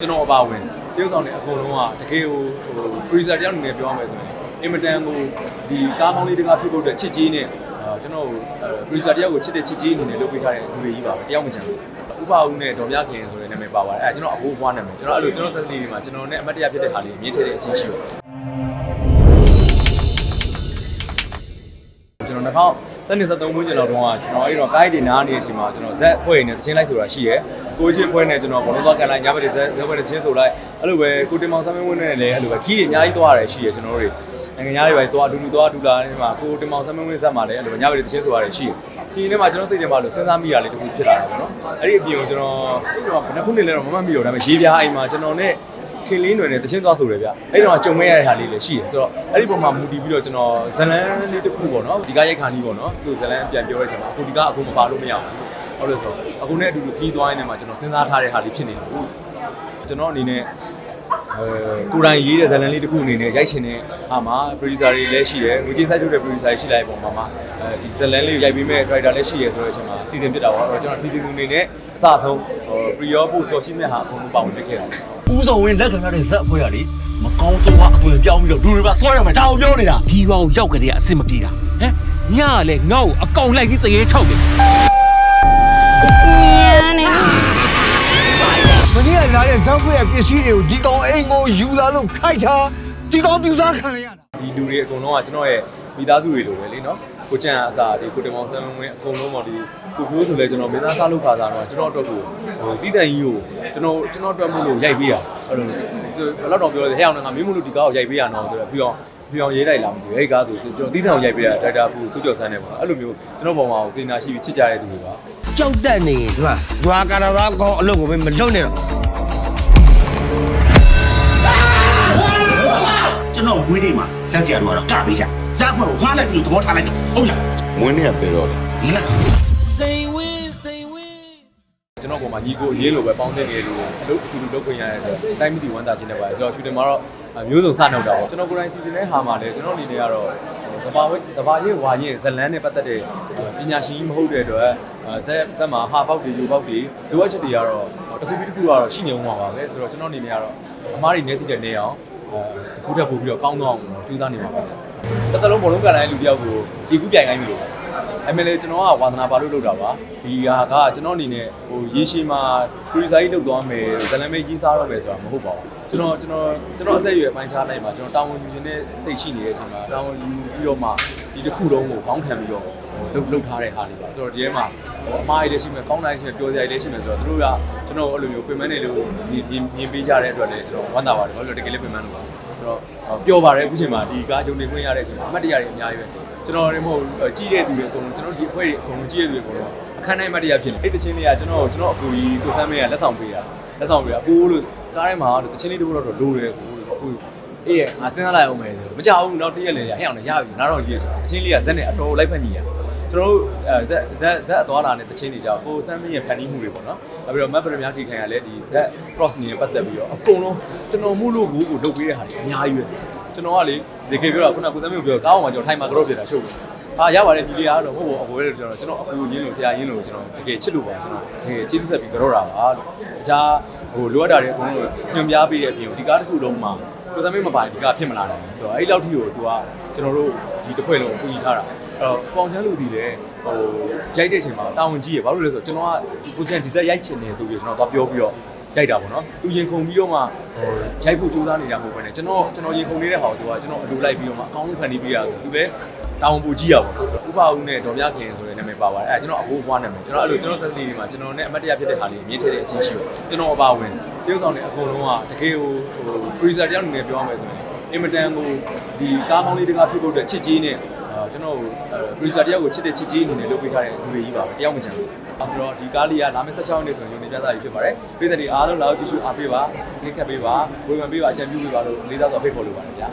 ကျွန်တော်အပါဝင်တရုတ်ဆောင်တွေအကုန်လုံးကတကယ်ဟိုဟို producer တယောက်အနေနဲ့ပြောရမယ်ဆိုရင်အင်မတန်ကိုဒီကားကောင်းလေးတကားဖြစ်ဖို့အတွက်ချစ်ကြီးနဲ့အာကျွန်တော်ဟို producer တယောက်ကိုချစ်တဲ့ချစ်ကြီးအနေနဲ့လုပ်ပေးထားတဲ့လူတွေကြီးပါပဲတယောက်မချမ်းဘူးဥပဦးနဲ့ဒေါ်မြခင်ဆိုတဲ့နာမည်ပါပါတယ်အဲကျွန်တော်အဖိုးဘွားနာမည်ကျွန်တော်အဲ့လိုကျွန်တော်သက်သေတွေမှာကျွန်တော်နဲ့အမတ်တရဖြစ်တဲ့ဟာလေးမြင်ထည့်တဲ့အချင်းရှိပါတယ်ကျွန်တော်2000 စနေ73ဝန်းကျင်လောက်တုန်းကကျွန်တော်အဲ့တော့ကိုင်းတွေနားနေတဲ့အချိန်မှာကျွန်တော်ဇက်ဖွဲ့နေတချင်းလိုက်ဆိုတာရှိရဲကိုချင်းဖွဲ့နေကျွန်တော်ဘောလုံးသွားကန်လိုက်ညဘက်တွေဇက်ဇက်ဖွဲ့နေတချင်းဆိုလိုက်အဲ့လိုပဲကိုတင်မောင်ဆမ်းမင်းဝင်းနဲ့လည်းအဲ့လိုပဲခီးတွေအများကြီးသွားရတယ်ရှိရဲကျွန်တော်တို့တွေနိုင်ငံသားတွေပဲသွားအတူတူသွားအတူလာနေမှာကိုတင်မောင်ဆမ်းမင်းဝင်းဇက်မှာလည်းအဲ့လိုပဲညဘက်တွေတချင်းဆိုရတယ်ရှိရဲစီရင်ထဲမှာကျွန်တော်စိတ်ထဲမှာလို့စဉ်းစားမိရလေတခုဖြစ်လာတာပေါ့နော်အဲ့ဒီအပြင်ကိုကျွန်တော်အဲ့တော့ဘယ်နှခုနှစ်လဲတော့မမှတ်မိတော့ဒါပေမဲ့ရေးပြားအိမ်မှာကျွန်တော်နဲ့ ခင်လေးຫນွယ်နဲ့တချင်းသွားဆိုတယ်ဗျအဲ့တော့ကြုံမဲ့ရတဲ့ဟာလေးလည်းရှိတယ်ဆိုတော့အဲ့ဒီပုံမှာမူတည်ပြီးတော့ကျွန်တော်ဇလန်းလေးတစ်ခုပေါ့နော်ဒီကရိုက်ခါနီးပေါ့နော်သူဇလန်းပြန်ပြောတဲ့အချိန်မှာအခုဒီကအခုမပါလို့မရဘူးဟုတ်လို့ဆိုတော့အခုနဲ့အတူတူခီးသွားရင်းနဲ့မှာကျွန်တော်စဉ်းစားထားတဲ့ဟာလေးဖြစ်နေတာဟုတ်ကျွန်တော်အနေနဲ့အဲကိုယ်တိုင်ရေးတဲ့ဇလန်းလေးတစ်ခုအနေနဲ့ရိုက်ရှင်တဲ့ဟာမှာ producer တွေလည်းရှိတယ်ငွေကြေးစိုက်ထုတ်တဲ့ producer တွေရှိလိုက်ပုံမှာမှာအဲဒီဇလန်းလေးကိုရိုက်ပေးမဲ့ writer လည်းရှိရဆိုတဲ့အချိန်မှာစီစဉ်ဖြစ်တာပေါ့အဲ့တော့ကျွန်တော်စီစဉ်သူအနေနဲ့အစဆုံးဟို pre-op post ကိုရှိမဲ့ဟာအကုန်လုံးပါဝင်တက်ခဲ့တာ ဦးဆောင်ဝင်လက်ခံရတဲ့ဇက်အဖွဲ့ကလေမကောင်းဆုံးကအသွင်ပြောင်းပြီးတော့လူတွေပါဆွဲရမယ်ဒါအောင်ပြောနေတာဒီကောင်ရောက်ကြတဲ့အဆင်မပြေတာဟမ်ညကလည်းငါ့ကိုအကောင်လိုက်ပြီးတရေထောက်တယ်မင်းကလာတဲ့ဇက်အဖွဲ့ရဲ့ပစ္စည်းတွေကိုဒီကောင်အိမ်ကိုယူလာလို့ခိုက်တာဒီကောင်ပြူစားခံရတာဒီလူတွေအကုန်လုံးကကျွန်တော်ရဲ့မိသားစုတွေလိုပဲလေနော် ကိုကျန်အစားဒီကိုတင်မောင်ဆန်းဝင်းအကုန်လုံးပေါ့ဒီကိုပြိုးဆိုလဲကျွန်တော်မင်းသားစားလို့ခါစားတော့ကျွန်တော်အတွက်ကိုဟိုတီးတန်ကြီးကိုကျွန်တော်ကျွန်တော်အတွက်မို့လို့ရိုက်ပေးတာအဲ့လိုဘယ်တော့တော့ပြောလဲဟဲ့အောင်ငါမင်းမို့လို့ဒီကားကိုရိုက်ပေးရအောင်ဆိုတော့ပြီးတော့ပြီးအောင်ရေးလိုက်လာမှမသိဘူးအဲ့ကားဆိုကျွန်တော်တီးတန်ကိုရိုက်ပေးတာဒါတာဘူးစုကျော်ဆန်းနေပေါ့အဲ့လိုမျိုးကျွန်တော်ပုံမှာကိုစေနာရှိပြီးချစ်ကြတဲ့သူတွေပါကြောက်တတ်နေရင်ဒီမှာရွာကာရာသားကောင်းအလုပ်ကိုမလုပ်နဲ့တော့ ကျွန်တော်ဝေးနေမှာဇက်စီယာတို့ကတော့ကပေးကြဇက်ဖွဲ့ကိုခွာလိုက်ပြီးတော့သဘောထားလိုက်တော့ဟုတ်လားမွေးနေ့ကပြေတော့တယ်မလားစိန်ဝင်းစိန်ဝင်းကျွန်တော်ပုံမှာညီကိုရေးလို့ပဲပေါင်းတဲ့ငယ်လို့အလုပ်အတူတူလုပ်ခွင့်ရတဲ့အတွက်တိုင်းမီဒီဝမ်းသာခြင်းနဲ့ပါဆိုတော့ရှူတင်မှာတော့မျိုးစုံစနှုတ်တာပေါ့ကျွန်တော်ကိုယ်တိုင်စီစဉ်တဲ့ဟာမှာလည်းကျွန်တော်အနေနဲ့ကတော့တဘာဝတဘာရေးဝါရင်ဇလန်းနဲ့ပတ်သက်တဲ့ပညာရှင်ကြီးမဟုတ်တဲ့အတွက်ဇက်ဇက်မှာဟာပေါက်တွေယူပေါက်တွေလိုအပ်ချက်တွေကတော့တစ်ခုပြီးတစ်ခုကတော့ရှိနေဦးမှာပါပဲဆိုတော့ကျွန်တော်အနေနဲ့ကတော့အမားတွေနေသိတဲ့နေအောင်အ ခုတက်ပို့ပြီးတော့ကောင်းတော့အောင်ကြိုးစားနေပါပါတစ်သက်လုံးဘလုံးကန်တိုင်းလူတယောက်ကိုကြည်ကူးပြိုင်တိုင်းမျိုးလို့အမေလေကျွန်တော်ကဝါသနာပါလို့လုပ်တာပါဒီဟာကကျွန်တော်အနေနဲ့ဟိုရေရှည်မှာပရိစာကြီးလုပ်သွားမယ်ဇလန်မေးကြီးစားတော့မယ်ဆိုတာမဟုတ်ပါဘူး ကျွန်တော်ကျွန်တော်ကျွန်တော်အသက်အရွယ်ပိုင်းခြားလိုက်မှာကျွန်တော်တာဝန်ယူခြင်းနဲ့စိတ်ရှိနေတဲ့အချိန်မှာတာဝန်ယူပြီးတော့မှဒီတစ်ခုလုံးကိုကောင်းခံပြီးတော့ဟိုလုပ်လုပ်ထားတဲ့ဟာတွေပါဆိုတော့ဒီထဲမှာဟိုအမားကြီးလည်းရှိမယ်ကောင်းတိုင်းရှိမယ်ပျော်စရာကြီးလည်းရှိမယ်ဆိုတော့တို့ကကျွန်တော်အဲ့လိုမျိုးပြင်ပန်းနေလို့မြင်မြင်ပေးကြတဲ့အတွက်လည်းကျွန်တော်ဝမ်းသာပါတယ်ဘာလို့လဲတကယ်လည်းပြင်ပန်းလို့ပါဆိုတော့ပျော်ပါတယ်အခုချိန်မှာဒီကားဂျုံနေခွင့်ရတဲ့အချိန်မှာအမှတ်တရတွေအများကြီးပဲကျွန်တော်တွေမဟုတ်ကြီးတဲ့သူတွေအကုန်လုံးကျွန်တော်ဒီအဖွဲ့တွေအကုန်လုံးကြီးတဲ့သူတွေအကုန်လုံးအခန်းတိုင်းမတရားဖြစ်နေအဲ့တချင်းလေးကကျွန်တော်ကျွန်တော်အကူကြီးကိုစမ်းမေးကလက်ဆောင်ပေးတာလက်ဆောင်ပေးတာအကိုလို့ ကားထဲမှာတချင်းလေးတစ်ခုတော့လိုတယ်ကိုကိုအေးငါစဉ်းစားလိုက်အောင်မယ်ဆိုမကြောက်ဘူးတော့တရက်လေရဟဲ့အောင်လည်းရပြီနားတော့ကြီးဆိုတချင်းလေးကဇက်နဲ့အတော်လိုက်ဖက်နေရကျွန်တော်တို့ဇက်ဇက်ဇက်အသွားလာနဲ့တချင်းတွေကြောင့်ကိုစမ်းမေးရဲ့ဖန်တီးမှုတွေပေါ့နော်နောက်ပြီးတော့မတ်ပရမထိခံရလဲဒီဇက် cross နေပတ်သက်ပြီးတော့အကုန်လုံးကျွန်တော်မှုလို့ကိုကိုလုပ်ပေးတဲ့ဟာတွေအများကြီးပဲကျွန်တော်ကလေဒီကေပြောတာခုနကကိုစမ်းမျိုးပြောကားအောင်မှာကျွန်တော်ထိုင်မှာကတော့ပြတာရှုပ်တယ်။ ဟာရပါတယ်ဒီလေးကတော့ဟုတ်ဟုတ်အကိုရဲ့ကျွန်တော်ကျွန်တော်အကူရင်းလို့ဆရာရင်းလို့ကျွန်တော်တကယ်ချစ်လို့ပါကျွန်တော်တကယ်ကျေးဇူးဆက်ပြီးကြောတာပါလို့။အခြားဟိုလိုအပ်တာတွေအကုန်လုံးညွှန်ပြပေးတဲ့အပြင်ဒီကားတစ်ခုလုံးမှာကိုစမ်းမျိုးမပိုင်ဒီကားဖြစ်မလာနိုင်ဘူးဆိုတော့အဲ့ဒီလောက်ထိကိုသူကကျွန်တော်တို့ဒီတစ်ဖွဲ့လုံးကိုကူညီထားတာ။အဲ့တော့ပေါင်ချမ်းလူဒီလေဟိုရိုက်တဲ့အချိန်မှာတာဝန်ကြီးရဘာလို့လဲဆိုတော့ကျွန်တော်ကကိုစံဒီဇက်ရိုက်ချင်တယ်ဆိုပြီးကျွန်တော်ကပြောပြီးတော့ရိုက်တာပေါ့နော်သူရင်ခုန်ပြီးတော့မှဟိုရိုက်ဖို့ကြိုးစားနေတာမဟုတ်ဘဲねကျွန်တော်ကျွန်တော်ရင်ခုန်နေတဲ့ဟာကိုသူကကျွန်တော်အလိုလိုက်ပြီးတော့မှအကောင်းဆုံးဖန်တီးပေးရဆိုသူလည်း တောင်းပူကြည့်ရပါတော့ဥပဦးနဲ့ဒေါ်မြခင်ဆိုတဲ့နာမည်ပါပါတယ်အဲကျွန်တော်အဖိုးဘွားနာမည်ကျွန်တော်အဲ့လိုကျွန်တော်သက်သေတွေမှာကျွန်တော်နဲ့အမတ်တရဖြစ်တဲ့ဟာလေးမြင်ထည့်တဲ့အချင်းရှိတယ်ကျွန်တော်အပါဝင်တရုတ်ဆောင်တွေအကုန်လုံးကတကယ်ဟိုဟို producer တယောက်အနေနဲ့ပြောရမယ်ဆိုရင်အင်မတန်ကိုဒီကားကောင်းလေးတကားဖြစ်ဖို့အတွက်ချစ်ကြီးနဲ့အာကျွန်တော်ဟို producer တယောက်ကိုချစ်တဲ့ချစ်ကြီးအနေနဲ့လုပ်ပေးထားတဲ့လူတွေကြီးပါပဲတယောက်မချမ်းဘူးအဲဆိုတော့ဒီကားလေးကလာမယ့်16ရက်နေ့ဆိုရင်ရုံနေပြသရေးဖြစ်ပါတယ်ပြည်သက်တွေအားလုံးလာကြည့်ရှုအားပေးပါကိတ်ခတ်ပေးပါဝေဖန်ပေးပါအကြံပြုပေးပါလို့လေးစားစွာဖိတ်ခေါ်လိုပါတယ်ဗျာ